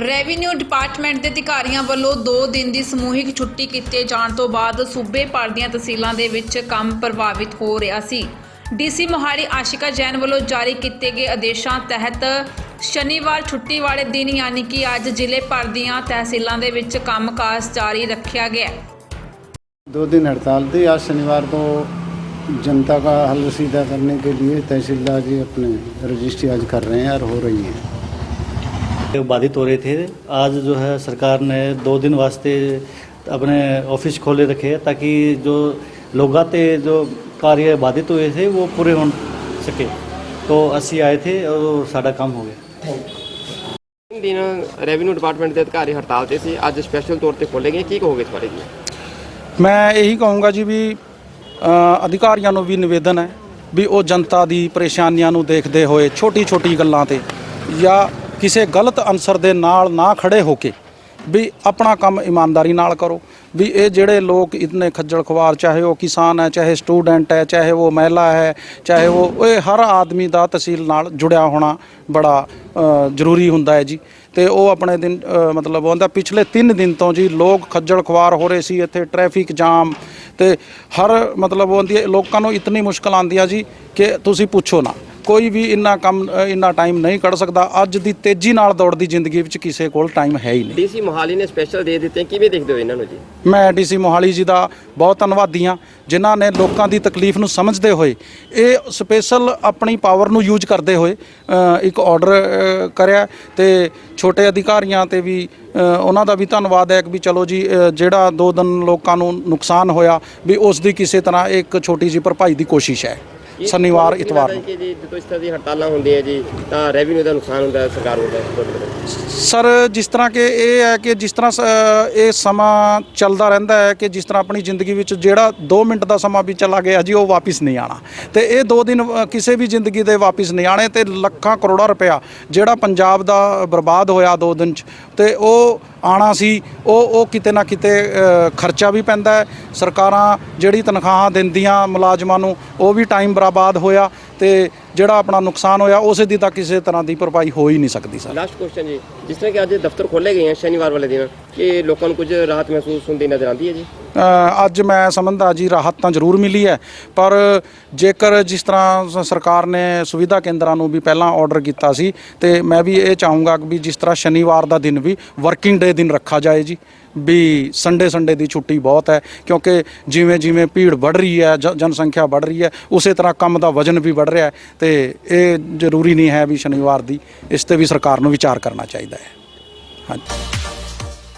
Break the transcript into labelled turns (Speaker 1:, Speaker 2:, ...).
Speaker 1: Revenue department ਦੇ ਅਧਿਕਾਰੀਆਂ ਵੱਲੋਂ 2 ਦਿਨ ਦੀ ਸਮੂਹਿਕ ਛੁੱਟੀ ਕੀਤੇ ਜਾਣ ਤੋਂ ਬਾਅਦ ਸੂਬੇ ਭਰ ਦੀਆਂ ਤਹਿਸੀਲਾਂ ਦੇ ਵਿੱਚ ਕੰਮ ਪ੍ਰਭਾਵਿਤ ਹੋ ਰਿਹਾ ਸੀ ਡੀਸੀ ਮੋਹਾਲੀ ਆਸ਼ਿਕਾ ਜੈਨ ਵੱਲੋਂ ਜਾਰੀ ਕੀਤੇ ਗਏ ਆਦੇਸ਼ਾਂ ਤਹਿਤ ਸ਼ਨੀਵਾਰ ਛੁੱਟੀ ਵਾਲੇ ਦਿਨ ਯਾਨੀ ਕਿ ਅੱਜ ਜ਼ਿਲ੍ਹੇ ਭਰ ਦੀਆਂ ਤਹਿਸੀਲਾਂ ਦੇ ਵਿੱਚ ਕੰਮਕਾਜ ਜਾਰੀ ਰੱਖਿਆ ਗਿਆ ਹੈ
Speaker 2: दो दिन हड़ताल थी आज शनिवार को जनता का हल सीधा करने के लिए तहसीलदार जी अपने रजिस्ट्री आज कर रहे हैं और हो रही है
Speaker 3: बाधित हो रहे थे आज जो है सरकार ने दो दिन वास्ते अपने ऑफिस खोले रखे हैं ताकि जो लोग आते जो कार्य बाधित हुए थे वो पूरे हो सके तो ਅਸੀਂ ਆਏ थे और ਸਾਡਾ ਕੰਮ ਹੋ ਗਿਆ
Speaker 4: ਤਿੰਨ ਦਿਨ ਰੈਵਨਿਊ ਡਿਪਾਰਟਮੈਂਟ ਦੇ ਅਧਿਕਾਰੀ ਹੜਤਾਲ ਤੇ ਸੀ ਅੱਜ ਸਪੈਸ਼ਲ ਤੌਰ ਤੇ ਖੋਲੇ ਗਏ ਕੀ ਕਹੋਗੇ ਇਸ ਬਾਰੇ ਜੀ
Speaker 5: ਮੈਂ ਇਹੀ ਕਹੂੰਗਾ ਜੀ ਵੀ ਅ, ਅਧਿਕਾਰੀਆਂ ਨੂੰ ਵੀ ਨਿਵੇਦਨ ਹੈ ਵੀ ਉਹ ਜਨਤਾ ਦੀ ਪਰੇਸ਼ਾਨੀਆਂ ਨੂੰ ਦੇਖਦੇ ਹੋਏ ਛੋਟੀ-ਛੋਟੀ ਗੱਲਾਂ ਤੇ ਜਾਂ ਕਿਸੇ ਗਲਤ ਅਨਸਰ ਦੇ ਨਾਲ ਨਾ ਖੜੇ ਹੋ ਕੇ ਵੀ ਆਪਣਾ ਕੰਮ ਇਮਾਨਦਾਰੀ ਨਾਲ ਕਰੋ, ਵੀ ਇਹ ਜਿਹੜੇ ਲੋਕ ਇਤਨੇ ਖੱਜਲ ਖਵਾਰ ਚਾਹੇ ਉਹ ਕਿਸਾਨ ਹੈ, ਚਾਹੇ ਸਟੂਡੈਂਟ ਹੈ, ਚਾਹੇ ਉਹ ਮਹਿਲਾ ਹੈ, ਚਾਹੇ ਉਹ, ਇਹ ਹਰ ਆਦਮੀ ਦਾ ਤਹਿਸੀਲ ਨਾਲ ਜੁੜਿਆ ਹੋਣਾ ਬੜਾ ਜ਼ਰੂਰੀ ਹੁੰਦਾ ਹੈ ਜੀ। ਤੇ ਉਹ ਆਪਣੇ ਦਿਨ ਮਤਲਬ ਉਹਦਾ ਪਿਛਲੇ 3 ਦਿਨ ਤੋਂ ਜੀ ਲੋਕ ਖੱਜਲ ਖਵਾਰ ਹੋ ਰਹੇ ਸੀ, ਇੱਥੇ ਟ੍ਰੈਫਿਕ ਜਾਮ ਤੇ ਹਰ ਮਤਲਬ ਉਹਦੀ, ਲੋਕਾਂ ਨੂੰ ਇਤਨੀ ਮੁਸ਼ਕਲ ਆਉਂਦੀ ਆ ਜੀ ਕਿ ਤੁਸੀਂ ਪੁੱਛੋ ਨਾ। ਕੋਈ ਵੀ ਇੰਨਾ ਕੰਮ ਇੰਨਾ ਟਾਈਮ ਨਹੀਂ ਕੱਢ ਸਕਦਾ। ਅੱਜ ਦੀ ਤੇਜ਼ੀ ਨਾਲ ਦੌੜਦੀ ਜ਼ਿੰਦਗੀ ਵਿੱਚ ਕਿਸੇ ਕੋਲ ਟਾਈਮ ਹੈ ਹੀ ਨਹੀਂ।
Speaker 4: ਡੀਸੀ ਮੋਹਾਲੀ ਨੇ ਸਪੈਸ਼ਲ ਦੇ ਦਿੱਤੇ। ਕਿਵੇਂ ਦੇਖਦੇ ਹੋ ਇਹਨਾਂ ਨੂੰ ਜੀ?
Speaker 5: ਮੈਂ ਡੀਸੀ ਮੋਹਾਲੀ ਜੀ ਦਾ ਬਹੁਤ ਧੰਨਵਾਦੀ ਹਾਂ ਜਿਨ੍ਹਾਂ ਨੇ ਲੋਕਾਂ ਦੀ ਤਕਲੀਫ ਨੂੰ ਸਮਝਦੇ ਹੋਏ ਇਹ ਸਪੈਸ਼ਲ ਆਪਣੀ ਪਾਵਰ ਨੂੰ ਯੂਜ਼ ਕਰਦੇ ਹੋਏ ਇੱਕ ਆਰਡਰ ਕਰਿਆ ਤੇ ਛੋਟੇ ਅਧਿਕਾਰੀਆਂ ਤੇ ਵੀ ਉਹਨਾਂ ਦਾ ਵੀ ਧੰਨਵਾਦ ਹੈ ਕਿ ਵੀ ਚਲੋ ਜੀ ਜਿਹੜਾ ਦੋ ਦਿਨ ਲੋਕਾਂ ਨੂੰ ਨੁਕਸਾਨ ਹੋਇਆ ਵੀ ਉਸ ਦੀ ਕਿਸੇ ਤਰ੍ਹਾਂ ਇੱਕ ਛੋਟੀ ਜਿਹੀ ਭਰਪਾਈ ਦੀ ਕੋਸ਼ਿਸ਼ ਹੈ। ਸ਼ਨੀਵਾਰ ਇਤਵਾਰ ਨੂੰ
Speaker 4: ਜੀ ਜਦੋਂ ਇਸ ਤਰ੍ਹਾਂ ਦੀ ਹੜਤਾਲਾਂ ਹੁੰਦੀਆਂ ਜੀ ਤਾਂ ਰੈਵਨਿਊ ਦਾ ਨੁਕਸਾਨ ਹੁੰਦਾ ਹੈ ਸਰਕਾਰ ਨੂੰ
Speaker 5: ਸਰ ਜਿਸ ਤਰ੍ਹਾਂ ਕਿ ਇਹ ਹੈ ਕਿ ਜਿਸ ਤਰ੍ਹਾਂ ਇਹ ਸਮਾਂ ਚੱਲਦਾ ਰਹਿੰਦਾ ਹੈ ਕਿ ਜਿਸ ਤਰ੍ਹਾਂ ਆਪਣੀ ਜ਼ਿੰਦਗੀ ਵਿੱਚ ਜਿਹੜਾ 2 ਮਿੰਟ ਦਾ ਸਮਾਂ ਵੀ ਚਲਾ ਗਿਆ ਜੀ ਉਹ ਵਾਪਿਸ ਨਹੀਂ ਆਣਾ। ਤੇ ਇਹ 2 ਦਿਨ ਕਿਸੇ ਵੀ ਜ਼ਿੰਦਗੀ ਦੇ ਵਾਪਿਸ ਨਹੀਂ ਆਣੇ ਤੇ ਲੱਖਾਂ ਕਰੋੜਾਂ ਰੁਪਇਆ ਜਿਹੜਾ ਪੰਜਾਬ ਦਾ ਬਰਬਾਦ ਹੋਇਆ 2 ਦਿਨ ਚ ਤੇ ਉਹ ਆਣਾ ਸੀ, ਉਹ ਉਹ ਕਿਤੇ ਨਾ ਕਿਤੇ ਖਰਚਾ ਵੀ ਪੈਂਦਾ ਹੈ। ਸਰਕਾਰਾਂ ਜਿਹੜੀ ਤਨਖਾਹਾਂ ਦਿੰਦੀਆਂ ਮੁਲਾਜ਼ਮਾਂ ਨੂੰ, ਉਹ ਵੀ ਟਾਈਮ ਬਰਬਾਦ ਹੋਇਆ ਤੇ ਜਿਹੜਾ ਆਪਣਾ ਨੁਕਸਾਨ ਹੋਇਆ ਉਸੇ ਦੀ ਤਾਂ ਕਿਸੇ ਤਰ੍ਹਾਂ ਦੀ ਭਰਪਾਈ ਹੋ ਹੀ ਨਹੀਂ ਸਕਦੀ ਸਰ।
Speaker 4: ਲਾਸਟ ਕੁਐਸਚਨ ਜੀ ਜਿਸ ਤਰ੍ਹਾਂ ਕਿ ਅੱਜ ਦਫ਼ਤਰ ਖੋਲੇ ਗਏ ਹਨ ਸ਼ਨੀਵਾਰ ਵਾਲੇ ਦਿਨ ਕਿ ਲੋਕਾਂ ਨੂੰ ਕੁਝ ਰਾਹਤ ਮਹਿਸੂਸ ਹੁੰਦੀ ਨਜ਼ਰ ਆਉਂਦੀ ਹੈ ਜੀ?
Speaker 5: ਅੱਜ ਮੈਂ ਸਮਝਦਾ ਜੀ ਰਾਹਤ ਤਾਂ ਜ਼ਰੂਰ ਮਿਲੀ ਹੈ ਪਰ ਜੇਕਰ ਜਿਸ ਤਰ੍ਹਾਂ ਸਰਕਾਰ ਨੇ ਸੁਵਿਧਾ ਕੇਂਦਰਾਂ ਨੂੰ ਵੀ ਪਹਿਲਾਂ ਆਰਡਰ ਕੀਤਾ ਸੀ ਤੇ ਮੈਂ ਵੀ ਇਹ ਚਾਹੂੰਗਾ ਕਿ ਵੀ ਜਿਸ ਤਰ੍ਹਾਂ ਸ਼ਨੀਵਾਰ ਦਾ ਦਿਨ ਵੀ ਵਰਕਿੰਗ ਡੇ ਦਿਨ ਰੱਖਾ ਜਾਏ ਜੀ ਵੀ ਸੰਡੇ ਸੰਡੇ ਦੀ ਛੁੱਟੀ ਬਹੁਤ ਹੈ ਕਿਉਂਕਿ ਜਿਵੇਂ ਜਿਵੇਂ ਭੀੜ ਵੱਧ ਰਹੀ ਹੈ ਜਨਸੰਖਿਆ ਵੱਧ ਰਹੀ ਹੈ ਉਸੇ ਤਰ੍ਹਾਂ ਕੰਮ ਦਾ ਵਜਨ ਵੀ ਵੱਧ ਰਿਹਾ ਹੈ ਤੇ ਇਹ ਜ਼ਰੂਰੀ ਨਹੀਂ ਹੈ ਵੀ ਸ਼ਨੀਵਾਰ ਦੀ, ਇਸ ਤੇ ਵੀ ਸਰਕਾਰ ਨੂੰ ਵਿਚਾਰ ਕਰਨਾ ਚਾਹੀਦਾ ਹੈ। ਹਾਂਜੀ।